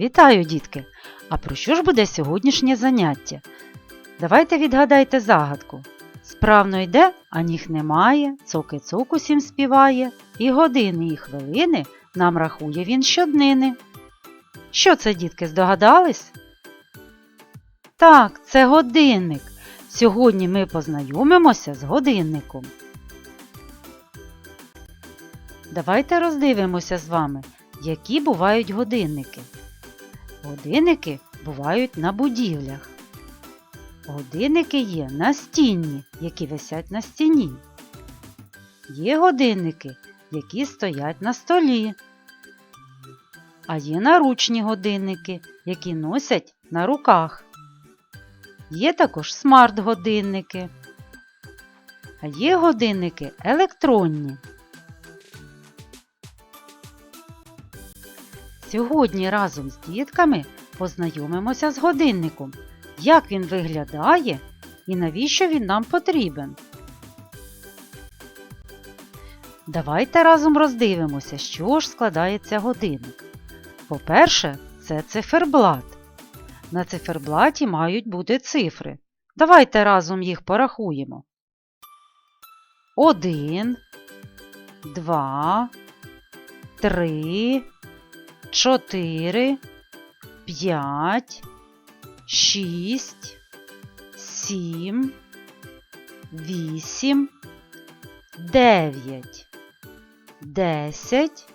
Вітаю, дітки! А про що ж буде сьогоднішнє заняття? Давайте відгадайте загадку. Справно йде, а ніг немає, цоки-цок усім співає, і години, і хвилини нам рахує він щоднини. Що це, дітки, здогадались? Так, це годинник. Сьогодні ми познайомимося з годинником. Давайте роздивимося з вами, які бувають годинники. Годинники бувають на будівлях. Годинники є настінні, які висять на стіні. Є годинники, які стоять на столі. А є наручні годинники, які носять на руках. Є також смарт-годинники. А є годинники електронні. Сьогодні разом з дітками познайомимося з годинником, як він виглядає і навіщо він нам потрібен. Давайте разом роздивимося, чого ж складається годинник. По-перше, це циферблат. На циферблаті мають бути цифри. Давайте разом їх порахуємо. Один, два, три, чотири, п'ять, шість, сім, вісім, дев'ять, десять,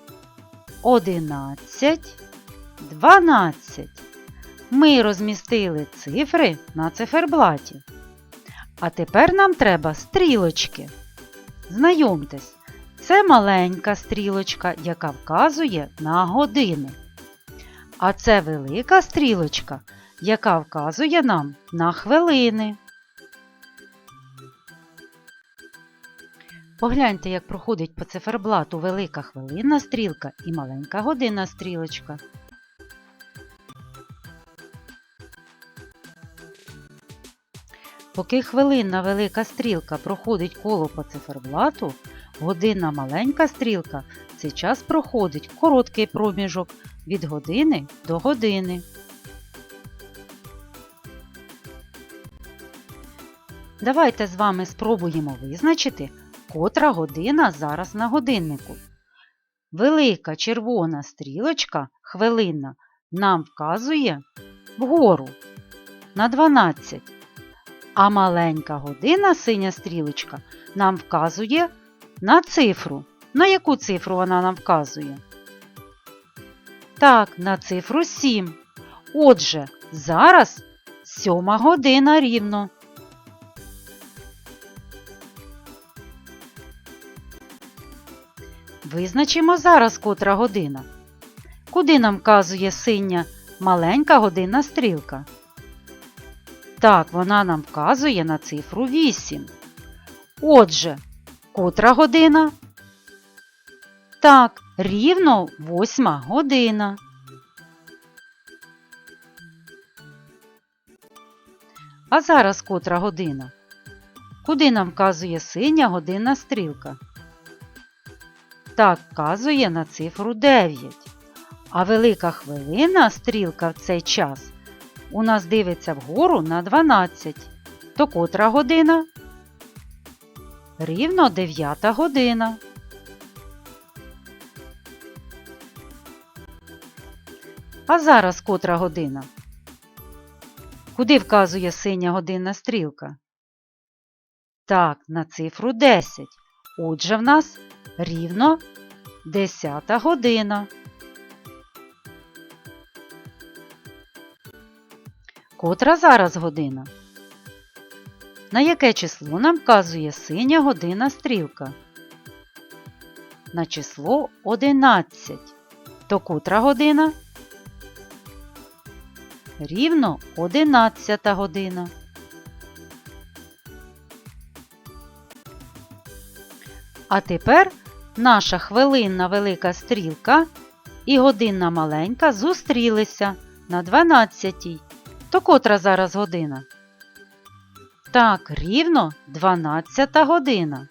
одинадцять, дванадцять. Ми розмістили цифри на циферблаті. А тепер нам треба стрілочки. Знайомтесь, це маленька стрілочка, яка вказує на години. А це велика стрілочка, яка вказує нам на хвилини. Погляньте, як проходить по циферблату велика хвилинна стрілка і маленька годинна стрілочка. Поки хвилинна велика стрілка проходить коло по циферблату, годинна маленька стрілка цей час проходить короткий проміжок від години до години. Давайте з вами спробуємо визначити, котра година зараз на годиннику. Велика червона стрілочка хвилинна нам вказує вгору на 12. А маленька година синя стрілочка нам вказує на цифру. На яку цифру вона нам вказує? Так, на цифру 7. Отже, зараз сьома година рівно. Визначимо зараз котра година. Куди нам вказує синя маленька годинна стрілка? Так, вона нам вказує на цифру 8. Отже, котра година? Так, рівно восьма година. А зараз котра година? Куди нам вказує синя годинна стрілка? Так, вказує на цифру 9. А велика хвилина стрілка в цей час у нас дивиться вгору на 12. То котра година? Рівно 9 година. А зараз котра година? Куди вказує синя годинна стрілка? Так, на цифру 10. Отже, в нас рівно 10 година. Котра зараз година? На яке число нам вказує синя година стрілка? На число 11. То котра година? Рівно 11 година. А тепер наша хвилинна велика стрілка і годинна маленька зустрілися на 12. То котра зараз година? Так, рівно 12 година.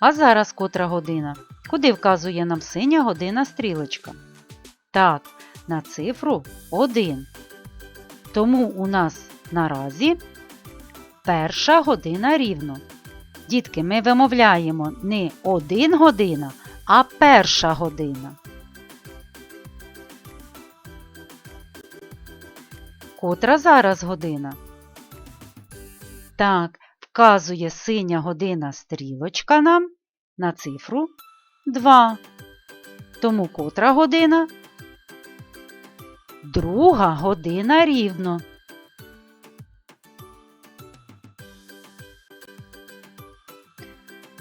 А зараз котра година? Куди вказує нам синя година стрілочка? Так, на цифру 1. Тому у нас наразі перша година рівно. Дітки, ми вимовляємо не 1 година, а перша година. Котра зараз година? Так, вказує синя година стрілочка нам на цифру 2. Тому котра година? Друга година рівно.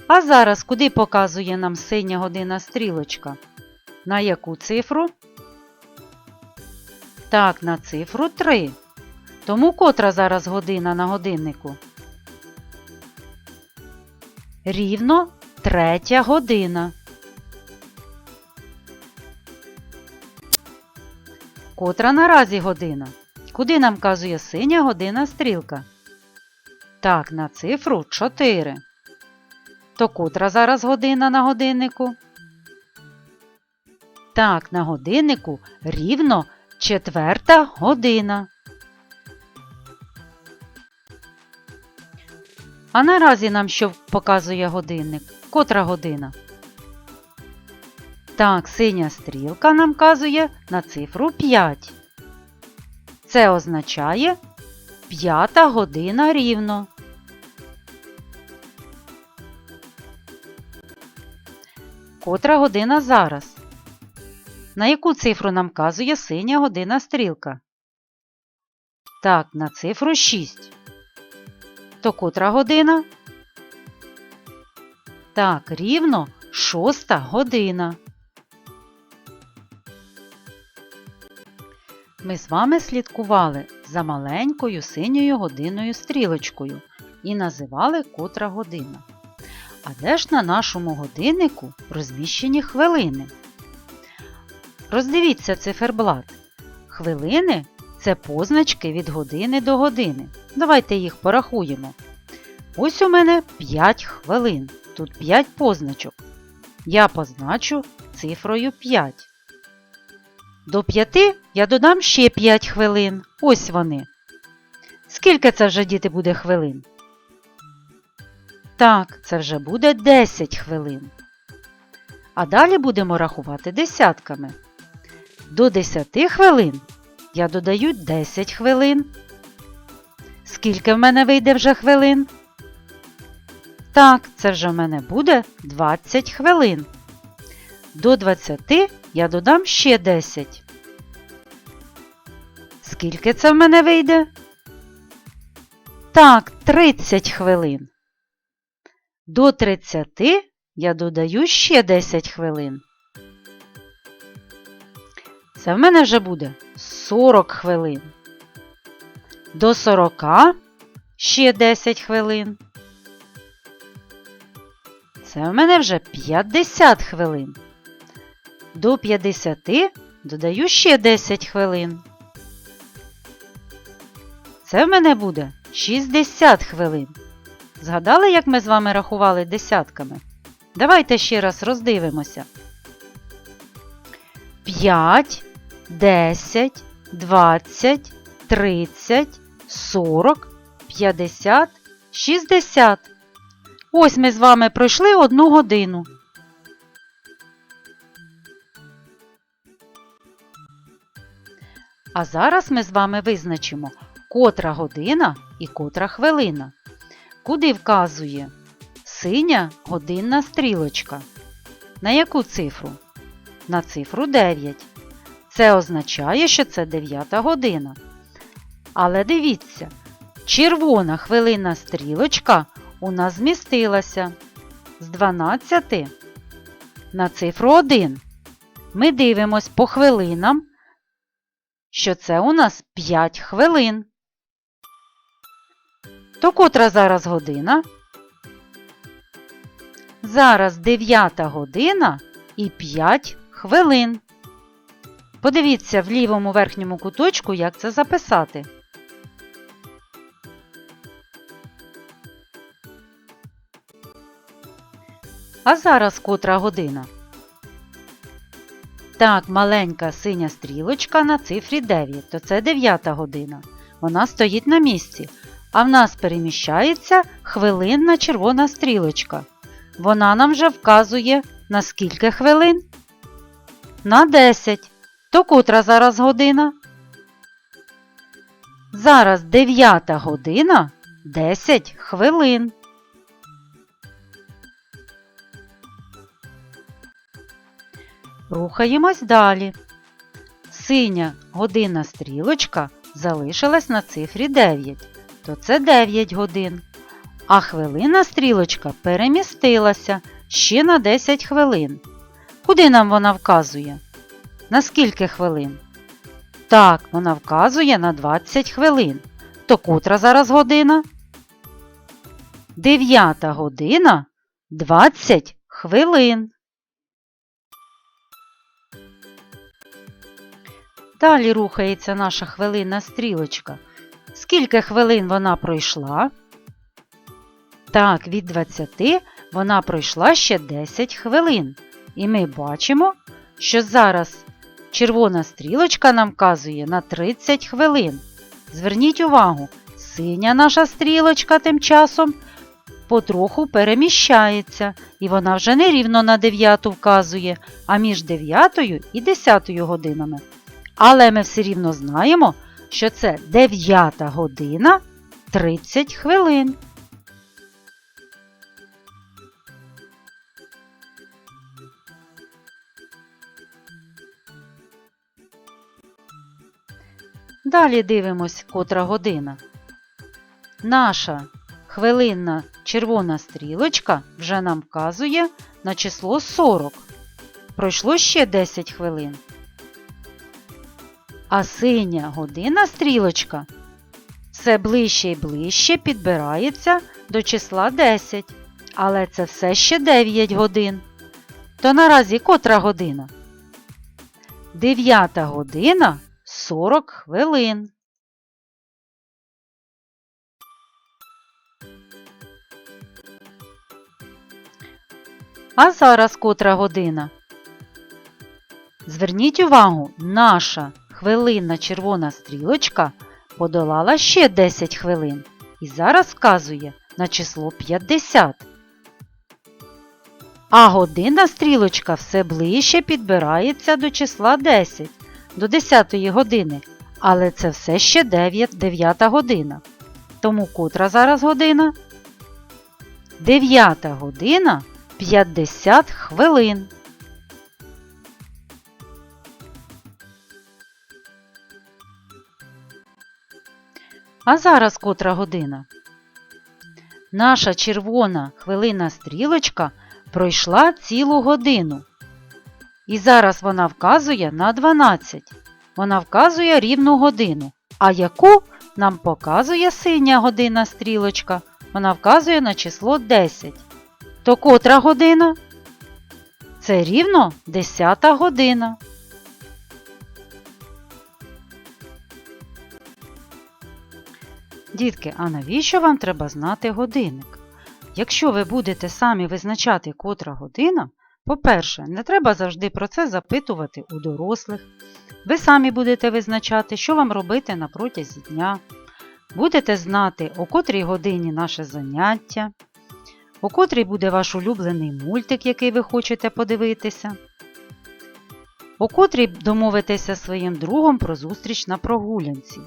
А зараз куди показує нам синя година стрілочка? На яку цифру? Так, на цифру 3. Тому котра зараз година на годиннику? Рівно третя година. Котра наразі година? Куди нам вказує синя година стрілка? Так, на цифру 4. То котра зараз година на годиннику? Так, на годиннику рівно четверта година. А наразі нам що показує годинник? Котра година? Так, синя стрілка нам вказує на цифру 5. Це означає п'ята година рівно. Котра година зараз? На яку цифру нам вказує синя година стрілка? Так, на цифру 6. То котра година? Так, рівно шоста година. Ми з вами слідкували за маленькою синьою годинною стрілочкою і називали котра година. А де ж на нашому годиннику розміщені хвилини? Роздивіться циферблат. Хвилини це позначки від години до години. Давайте їх порахуємо. Ось у мене 5 хвилин. Тут 5 позначок. Я позначу цифрою 5. До 5 я додам ще 5 хвилин. Ось вони. Скільки це вже діти буде хвилин? Так, це вже буде 10 хвилин. А далі будемо рахувати десятками. До 10 хвилин я додаю 10 хвилин. Скільки в мене вийде вже хвилин? Так, це вже в мене буде 20 хвилин. До 20 я додам ще 10. Скільки це в мене вийде? Так, 30 хвилин. До 30 я додаю ще 10 хвилин. Це в мене вже буде 40 хвилин. До 40 ще 10 хвилин. Це в мене вже 50 хвилин. До 50 додаю ще 10 хвилин. Це в мене буде 60 хвилин. Згадали, як ми з вами рахували десятками? Давайте ще раз роздивимося. 5, 10, 20, 30, 40, 50, 60. Ось ми з вами пройшли одну годину. А зараз ми з вами визначимо, котра година і котра хвилина. Куди вказує синя годинна стрілочка? На яку цифру? На цифру 9. Це означає, що це 9 година. Але дивіться, червона хвилинна стрілочка у нас змістилася з 12 на цифру 1. Ми дивимось по хвилинам, що це у нас 5 хвилин. То котра зараз година? Зараз 9 година і 5 хвилин. Подивіться в лівому верхньому куточку, як це записати. А зараз котра година? Так, маленька синя стрілочка на цифрі 9, то це 9 година. Вона стоїть на місці, а в нас переміщається хвилинна червона стрілочка. Вона нам вже вказує на скільки хвилин? На 10. То котра зараз година? Зараз 9 година 10 хвилин. Рухаємось далі. Синя годинна стрілочка залишилась на цифрі 9, то це 9 годин. А хвилинна стрілочка перемістилася ще на 10 хвилин. Куди нам вона вказує? На скільки хвилин? Так, вона вказує на 20 хвилин. То котра зараз година? 9 година 20 хвилин. Далі рухається наша хвилинна стрілочка. Скільки хвилин вона пройшла? Так, від 20 вона пройшла ще 10 хвилин. І ми бачимо, що зараз червона стрілочка нам вказує на 30 хвилин. Зверніть увагу, синя наша стрілочка тим часом потроху переміщається, і вона вже не рівно на 9 вказує, а між 9 і 10 годинами. Але ми все рівно знаємо, що це 9 година 30 хвилин. Далі дивимось, котра година. Наша хвилинна червона стрілочка вже нам вказує на число 40. Пройшло ще 10 хвилин. А синя година стрілочка все ближче і ближче підбирається до числа 10. Але це все ще 9 годин. То наразі котра година? 9 година 40 хвилин. А зараз котра година? Зверніть увагу, наша хвилинна червона стрілочка подолала ще 10 хвилин і зараз вказує на число 50. А годинна стрілочка все ближче підбирається до числа 10, до 10 години, але це все ще 9, 9 година. Тому котра зараз година? 9 година 50 хвилин. А зараз котра година? Наша червона хвилина стрілочка пройшла цілу годину. І зараз вона вказує на 12. Вона вказує рівну годину. А яку нам показує синя година стрілочка? Вона вказує на число 10. То котра година? Це рівно 10 година. Дітки, а навіщо вам треба знати годинник? Якщо ви будете самі визначати котра година, по-перше, не треба завжди про це запитувати у дорослих. Ви самі будете визначати, що вам робити на протязі дня. Будете знати, о котрій годині наше заняття, о котрій буде ваш улюблений мультик, який ви хочете подивитися, о котрій домовитеся своїм другом про зустріч на прогулянці.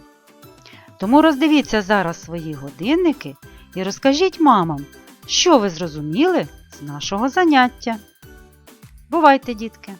Тому роздивіться зараз свої годинники і розкажіть мамам, що ви зрозуміли з нашого заняття. Бувайте, дітки!